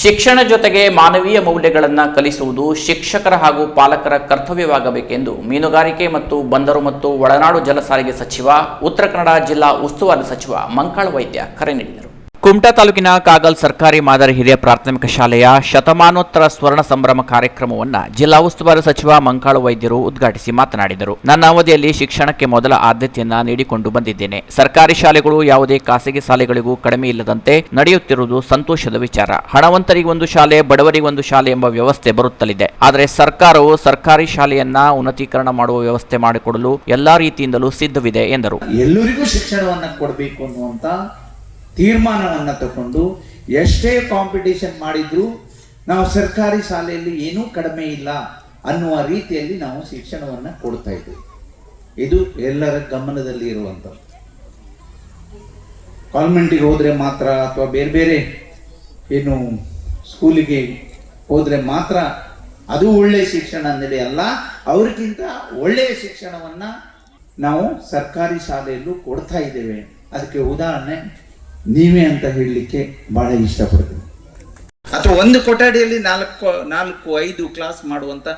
ಶಿಕ್ಷಣ ಜೊತೆಗೆ ಮಾನವೀಯ ಮೌಲ್ಯಗಳನ್ನು ಕಲಿಸುವುದು ಶಿಕ್ಷಕರ ಹಾಗೂ ಪಾಲಕರ ಕರ್ತವ್ಯವಾಗಬೇಕೆಂದು ಮೀನುಗಾರಿಕೆ ಮತ್ತು ಬಂದರು ಮತ್ತು ಒಳನಾಡು ಜಲಸಾರಿಗೆ ಸಚಿವ, ಉತ್ತರ ಕನ್ನಡ ಜಿಲ್ಲಾ ಉಸ್ತುವಾರಿ ಸಚಿವ ಮಂಕಾಳ ವೈದ್ಯ ಕರೆ ನೀಡಿದರು. ಕುಮಟಾ ತಾಲೂಕಿನ ಕಾಗಲ್ ಸರ್ಕಾರಿ ಮಾದರಿ ಹಿರಿಯ ಪ್ರಾಥಮಿಕ ಶಾಲೆಯ ಶತಮಾನೋತ್ತರ ಸ್ವರ್ಣ ಸಂಭ್ರಮ ಕಾರ್ಯಕ್ರಮವನ್ನು ಜಿಲ್ಲಾ ಉಸ್ತುವಾರಿ ಸಚಿವ ಮಂಕಾಳು ವೈದ್ಯರು ಉದ್ಘಾಟಿಸಿ ಮಾತನಾಡಿದರು. ನನ್ನ ಅವಧಿಯಲ್ಲಿ ಶಿಕ್ಷಣಕ್ಕೆ ಮೊದಲ ಆದ್ಯತೆಯನ್ನು ನೀಡಿಕೊಂಡು ಬಂದಿದ್ದೇನೆ. ಸರ್ಕಾರಿ ಶಾಲೆಗಳು ಯಾವುದೇ ಖಾಸಗಿ ಶಾಲೆಗಳಿಗೂ ಕಡಿಮೆ ಇಲ್ಲದಂತೆ ನಡೆಯುತ್ತಿರುವುದು ಸಂತೋಷದ ವಿಚಾರ. ಹಣವಂತರಿಗೊಂದು ಶಾಲೆ ಬಡವರಿಗೊಂದು ಶಾಲೆ ಎಂಬ ವ್ಯವಸ್ಥೆ ಬರುತ್ತಲಿದೆ. ಆದರೆ ಸರ್ಕಾರವು ಸರ್ಕಾರಿ ಶಾಲೆಯನ್ನ ಉನ್ನತೀಕರಣ ಮಾಡುವ ವ್ಯವಸ್ಥೆ ಮಾಡಿಕೊಡಲು ಎಲ್ಲಾ ರೀತಿಯಿಂದಲೂ ಸಿದ್ಧವಿದೆ ಎಂದರು. ಎಲ್ಲರಿಗೂ ಶಿಕ್ಷಣವನ್ನು ಕೊಡಬೇಕು ಅನ್ನುವಂತ ತೀರ್ಮಾನವನ್ನ ತಗೊಂಡು ಎಷ್ಟೇ ಕಾಂಪಿಟೇಷನ್ ಮಾಡಿದ್ರು ನಾವು ಸರ್ಕಾರಿ ಶಾಲೆಯಲ್ಲಿ ಏನೂ ಕಡಿಮೆ ಇಲ್ಲ ಅನ್ನುವ ರೀತಿಯಲ್ಲಿ ನಾವು ಶಿಕ್ಷಣವನ್ನ ಕೊಡ್ತಾ ಇದ್ದೀವಿ ಇದು ಎಲ್ಲರ ಗಮನದಲ್ಲಿ ಇರುವಂಥದ್ದು. ಕಾನ್ವೆಂಟಿಗೆ ಹೋದ್ರೆ ಮಾತ್ರ ಅಥವಾ ಬೇರೆ ಬೇರೆ ಏನು ಸ್ಕೂಲಿಗೆ ಹೋದರೆ ಮಾತ್ರ ಅದು ಒಳ್ಳೆಯ ಶಿಕ್ಷಣ ಅನ್ನೋದೇ ಅಲ್ಲ, ಅವ್ರಿಗಿಂತ ಒಳ್ಳೆಯ ಶಿಕ್ಷಣವನ್ನ ನಾವು ಸರ್ಕಾರಿ ಶಾಲೆಯಲ್ಲೂ ಕೊಡ್ತಾ ಇದ್ದೇವೆ. ಅದಕ್ಕೆ ಉದಾಹರಣೆ ನೀವೇ ಅಂತ ಹೇಳಲಿಕ್ಕೆ ಬಹಳ ಇಷ್ಟಪಡ್ತೀನಿ. ಅಥವಾ ಒಂದು ಕೊಠಡಿಯಲ್ಲಿ ನಾಲ್ಕು ನಾಲ್ಕು, ಐದು ಕ್ಲಾಸ್ ಮಾಡುವಂಥ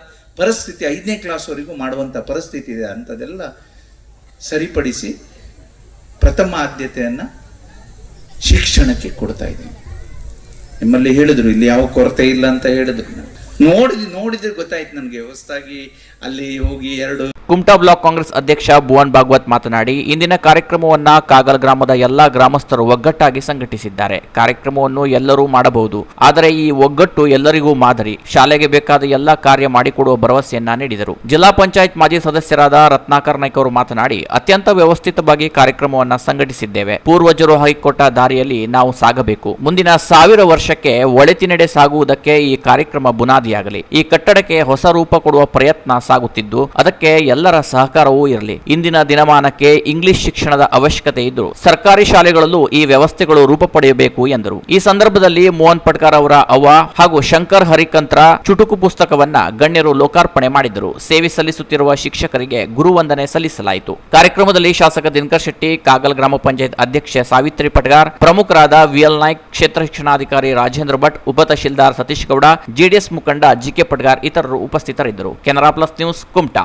ಪರಿಸ್ಥಿತಿ, ಐದನೇ ಕ್ಲಾಸ್ವರೆಗೂ ಮಾಡುವಂಥ ಪರಿಸ್ಥಿತಿ ಇದೆ ಅಂಥದ್ದೆಲ್ಲ ಸರಿಪಡಿಸಿ ಪ್ರಥಮ ಆದ್ಯತೆಯನ್ನು ಶಿಕ್ಷಣಕ್ಕೆ ಕೊಡ್ತಾ ಇದ್ದೀನಿ. ನಿಮ್ಮಲ್ಲಿ ಹೇಳಿದ್ರು, ಇಲ್ಲಿ ಯಾವ ಕೊರತೆ ಇಲ್ಲ ಅಂತ ಹೇಳಿದ್ರು. ನೋಡಿದ್, ನೋಡಿದ್ರೆ ಗೊತ್ತಾಯ್ತು ನನಗೆ. ಹೊಸದಾಗಿ ಅಲ್ಲಿ ಹೋಗಿ ಎರಡು ಕುಮಟಾ ಬ್ಲಾಕ್ ಕಾಂಗ್ರೆಸ್ ಅಧ್ಯಕ್ಷ ಭುವನ್ ಭಾಗವತ್ ಮಾತನಾಡಿ, ಇಂದಿನ ಕಾರ್ಯಕ್ರಮವನ್ನ ಕಾಗಲ್ ಗ್ರಾಮದ ಎಲ್ಲಾ ಗ್ರಾಮಸ್ಥರು ಒಗ್ಗಟ್ಟಾಗಿ ಸಂಘಟಿಸಿದ್ದಾರೆ. ಕಾರ್ಯಕ್ರಮವನ್ನು ಎಲ್ಲರೂ ಮಾಡಬಹುದು. ಆದರೆ ಈ ಒಗ್ಗಟ್ಟು ಎಲ್ಲರಿಗೂ ಮಾದರಿ. ಶಾಲೆಗೆ ಬೇಕಾದ ಎಲ್ಲಾ ಕಾರ್ಯ ಮಾಡಿಕೊಡುವ ಭರವಸೆಯನ್ನ ನೀಡಿದರು. ಜಿಲ್ಲಾ ಪಂಚಾಯತ್ ಮಾಜಿ ಸದಸ್ಯರಾದ ರತ್ನಾಕರ್ ನಾಯ್ಕ ಅವರು ಮಾತನಾಡಿ, ಅತ್ಯಂತ ವ್ಯವಸ್ಥಿತವಾಗಿ ಕಾರ್ಯಕ್ರಮವನ್ನ ಸಂಘಟಿಸಿದ್ದೇವೆ. ಪೂರ್ವಜರು ಹಾಕಿಕೊಟ್ಟ ದಾರಿಯಲ್ಲಿ ನಾವು ಸಾಗಬೇಕು. ಮುಂದಿನ ಸಾವಿರ ವರ್ಷಕ್ಕೆ ಒಳಿತಿನೆಡೆ ಸಾಗುವುದಕ್ಕೆ ಈ ಕಾರ್ಯಕ್ರಮ ಬುನಾದಿಯಾಗಲಿ ಈ ಕಟ್ಟಡಕ್ಕೆ ಹೊಸ ರೂಪ ಕೊಡುವ ಪ್ರಯತ್ನ ಸಾಗುತ್ತಿದ್ದು, ಅದಕ್ಕೆ ಎಲ್ಲರ ಸಹಕಾರವೂ ಇರಲಿ. ಇಂದಿನ ದಿನಮಾನಕ್ಕೆ ಇಂಗ್ಲಿಷ್ ಶಿಕ್ಷಣದ ಅವಶ್ಯಕತೆ ಇದ್ದು ಸರ್ಕಾರಿ ಶಾಲೆಗಳಲ್ಲೂ ಈ ವ್ಯವಸ್ಥೆಗಳು ರೂಪ ಪಡೆಯಬೇಕು ಎಂದರು. ಈ ಸಂದರ್ಭದಲ್ಲಿ ಮೋಹನ್ ಪಟ್ಕರ್ ಅವರ ಅವ್ವ ಹಾಗೂ ಶಂಕರ್ ಹರಿಕಂತ್ರ ಚುಟುಕು ಪುಸ್ತಕವನ್ನ ಗಣ್ಯರು ಲೋಕಾರ್ಪಣೆ ಮಾಡಿದರು. ಸೇವೆ ಸಲ್ಲಿಸುತ್ತಿರುವ ಶಿಕ್ಷಕರಿಗೆ ಗುರುವಂದನೆ ಸಲ್ಲಿಸಲಾಯಿತು. ಕಾರ್ಯಕ್ರಮದಲ್ಲಿ ಶಾಸಕ ದಿನಕರ್ ಶೆಟ್ಟಿ, ಕಾಗಲ್ ಗ್ರಾಮ ಪಂಚಾಯತ್ ಅಧ್ಯಕ್ಷೆ ಸಾವಿತ್ರಿ ಪಟ್ಗಾರ್ ಪ್ರಮುಖರಾದ ವಿಎಲ್ ನಾಯ್ಕ್, ಕ್ಷೇತ್ರ ಶಿಕ್ಷಣಾಧಿಕಾರಿ ರಾಜೇಂದ್ರ ಭಟ್, ಉಪ ತಹಶೀಲ್ದಾರ್ ಸತೀಶ್ ಗೌಡ ಜೆಡಿಎಸ್ ಮುಖಂಡ ಜಿಕೆ ಪಟ್ಗಾರ್ ಇತರರು ಉಪಸ್ಥಿತರಿದ್ದರು. Canara plus news Kumta.